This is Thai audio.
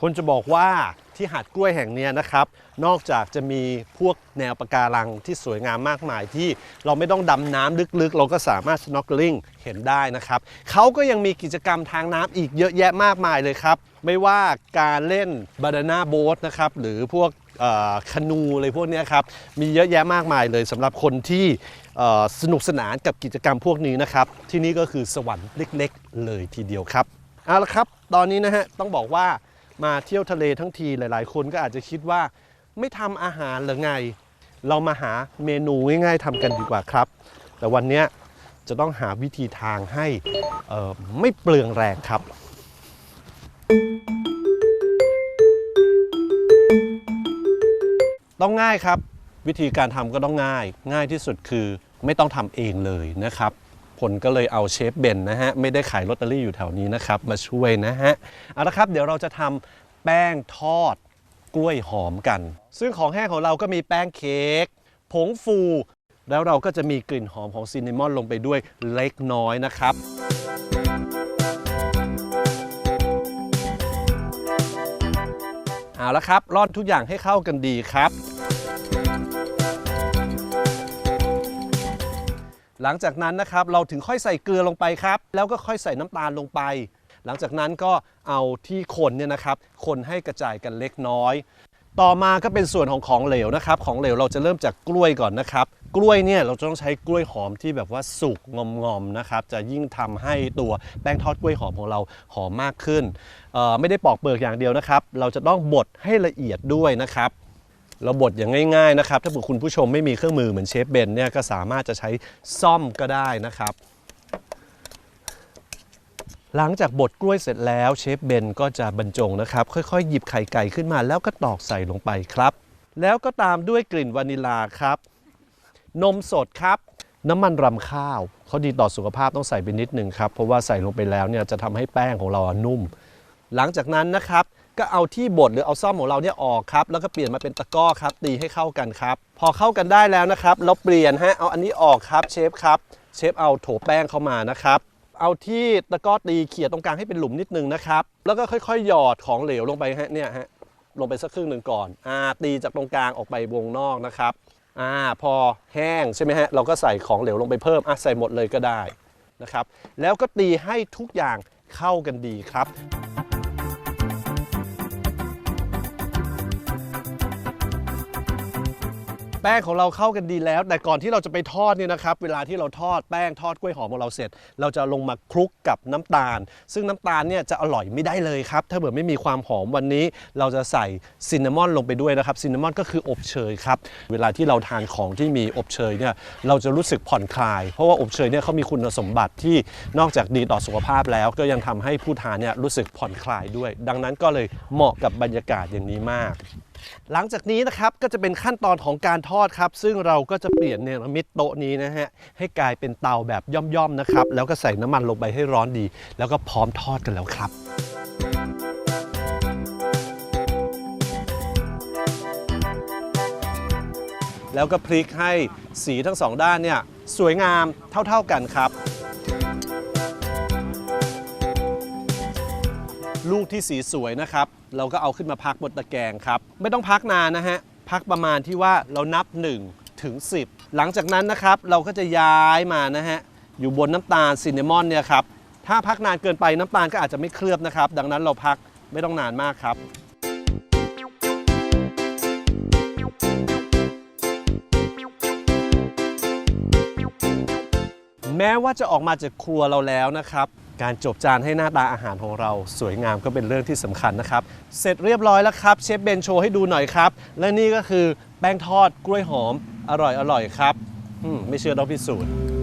ผมจะบอกว่าที่หาดกล้วยแห่งนี้นะครับ นอกจากจะมีพวกแนวปะการังที่สวยงามมากมายที่เราไม่ต้องดำน้ำลึกๆ เราก็สามารถ snorkeling เห็นได้นะครับ เขาก็ยังมีกิจกรรมทางน้ำอีกเยอะแยะมากมายเลยครับ ไม่ว่าการเล่น banana boat นะครับ หรือพวกคนูอะไรพวกนี้ครับ มีเยอะแยะมากมายเลยสำหรับคนที่สนุกสนานกับกิจกรรมพวกนี้นะครับ ที่นี่ก็คือสวรรค์เล็ก ๆ เลยทีเดียวครับเอาละครับ ตอนนี้นะฮะต้องบอกว่า มาเที่ยวทะเลทั้งทีหลาย ๆ คนก็อาจจะคิดว่าไม่ทำอาหารหรือไง เรามาหาเมนูง่ายๆทำกันดีกว่าครับ แต่วันนี้จะต้องหาวิธีทางให้ไม่เปลืองแรงครับ ต้องง่ายครับ วิธีการทำก็ต้องง่าย ง่ายที่สุดคือไม่ต้องทำเองเลยนะครับ ผลก็เลยเอาเชฟเบนนะฮะ ไม่ได้ขายลอตเตอรี่อยู่แถวนี้นะครับ มาช่วยนะฮะ เอาละครับเดี๋ยวเราจะทำแป้งทอดกล้วยหอมกัน ซึ่งของแห้งของเราก็มีแป้งเค้กผงฟู แล้วเราก็จะมีกลิ่นหอมของซินนามอนลงไปด้วยเล็กน้อยนะครับเอาละครับร่อนทุกอย่างให้เข้ากันดีครับ หลังจากนั้นนะครับเราถึงค่อยใส่เกลือลงไปครับ แล้วก็ค่อยใส่น้ำตาลลงไป หลังจากนั้นก็เอาที่คนเนี่ยนะครับคนให้กระจายกันเล็กน้อย ต่อมาก็เป็นส่วนของของเหลวนะครับ ของเหลวเราจะเริ่มจากกล้วยก่อนนะครับ กล้วยเนี่ยเราจะต้องใช้กล้วยหอมที่แบบว่าสุกงอมๆนะครับ จะยิ่งทำให้ตัวแป้งทอดกล้วยหอมของเราหอมมากขึ้น ไม่ได้ปอกเปลือกอย่างเดียวนะครับ เราจะต้องบดให้ละเอียดด้วยนะครับ เราบดอย่างง่ายๆนะครับ ถ้าเผื่อคุณผู้ชมไม่มีเครื่องมือเหมือนเชฟเบนเนี่ยก็สามารถจะใช้ซ่อมก็ได้นะครับ หลังจากบดกล้วยเสร็จแล้วเชฟเบนก็จะบรรจงนะครับ ค่อยๆ หยิบไข่ไก่ขึ้นมา แล้วก็ตอกใส่ลงไปครับ แล้วก็ตามด้วยกลิ่นวานิลาครับ นมสดครับ น้ำมันรำข้าวเขาดีต่อสุขภาพต้องใส่ไปนิดหนึ่งครับเพราะว่าใส่ลงไปแล้วเนี่ยจะทำให้แป้งของเราอะนุ่ม หลังจากนั้นนะครับ ก็เอาที่บดหรือเอาซ่อมของเราเนี่ยออกครับ แล้วก็เปลี่ยนมาเป็นตะกร้อครับ ตีให้เข้ากันครับ พอเข้ากันได้แล้วนะครับเราเปลี่ยนฮะเอาอันนี้ออกครับเชฟครับ เชฟเอาโถแป้งเข้ามานะครับ เอาที่ตะกร้อตีเขี่ยตรงกลางให้เป็นหลุมนิดนึงนะครับ แล้วก็ค่อยๆ หยอดของเหลวลงไปฮะเนี่ยฮะลงไปสักครึ่งหนึ่งก่อนอ่าตีจากตรงกลางออกไปวงนอกนะครับอ่าพอแห้งใช่ไหมฮะเราก็ใส่ของเหลวลงไปเพิ่มอะใส่หมดเลยก็ได้นะครับ แล้วก็ตีให้ทุกอย่างเข้ากันดีครับ แป้งของเราเข้ากันดีแล้ว แต่ก่อนที่เราจะไปทอดเนี่ยนะครับ เวลาที่เราทอดแป้งทอดกล้วยหอมของเราเสร็จ เราจะลงมาคลุกกับน้ำตาล ซึ่งน้ำตาลเนี่ยจะอร่อยไม่ได้เลยครับ ถ้าเกิดไม่มีความหอมวันนี้ เราจะใส่ซินนามอนลงไปด้วยนะครับซินนามอนก็คืออบเชยครับ เวลาที่เราทานของที่มีอบเชยเนี่ยเราจะรู้สึกผ่อนคลาย เพราะว่าอบเชยเนี่ยเขามีคุณสมบัติที่นอกจากดีต่อสุขภาพแล้ว ก็ยังทำให้ผู้ทานเนี่ยรู้สึกผ่อนคลายด้วย ดังนั้นก็เลยเหมาะกับบรรยากาศอย่างนี้มาก หลังจากนี้นะครับก็จะเป็นขั้นตอนของการทอดครับ ซึ่งเราก็จะเปลี่ยนเนรมิตโต๊ะนี้นะฮะให้กลายเป็นเตาแบบย่อมๆนะครับ แล้วก็ใส่น้ำมันลงไปให้ร้อนดี แล้วก็พร้อมทอดกันแล้วครับแล้วก็พลิกให้สีทั้งสองด้านเนี่ยสวยงามเท่าๆกันครับ ลูกที่สีสวยนะครับ เราก็เอาขึ้นมาพักบนตะแกรงครับ ไม่ต้องพักนานนะฮะ พักประมาณที่ว่าเรานับ 1 ถึง 10 หลังจากนั้นนะครับ เราก็จะย้ายมานะฮะ อยู่บนน้ำตาลซินนามอนเนี่ยครับ ถ้าพักนานเกินไปน้ำตาลก็อาจจะไม่เคลือบนะครับ ดังนั้นเราพักไม่ต้องนานมากครับแม้ว่าจะออกมาจากครัวเราแล้วนะครับ การจบจานให้หน้าตาอาหารของเราสวยงามก็เป็นเรื่องที่สำคัญนะครับ เสร็จเรียบร้อยแล้วครับ เชฟเบนโชว์ให้ดูหน่อยครับ และนี่ก็คือแป้งทอดกล้วยหอมอร่อยอร่อยครับไม่เชื่อต้องพิสูจน์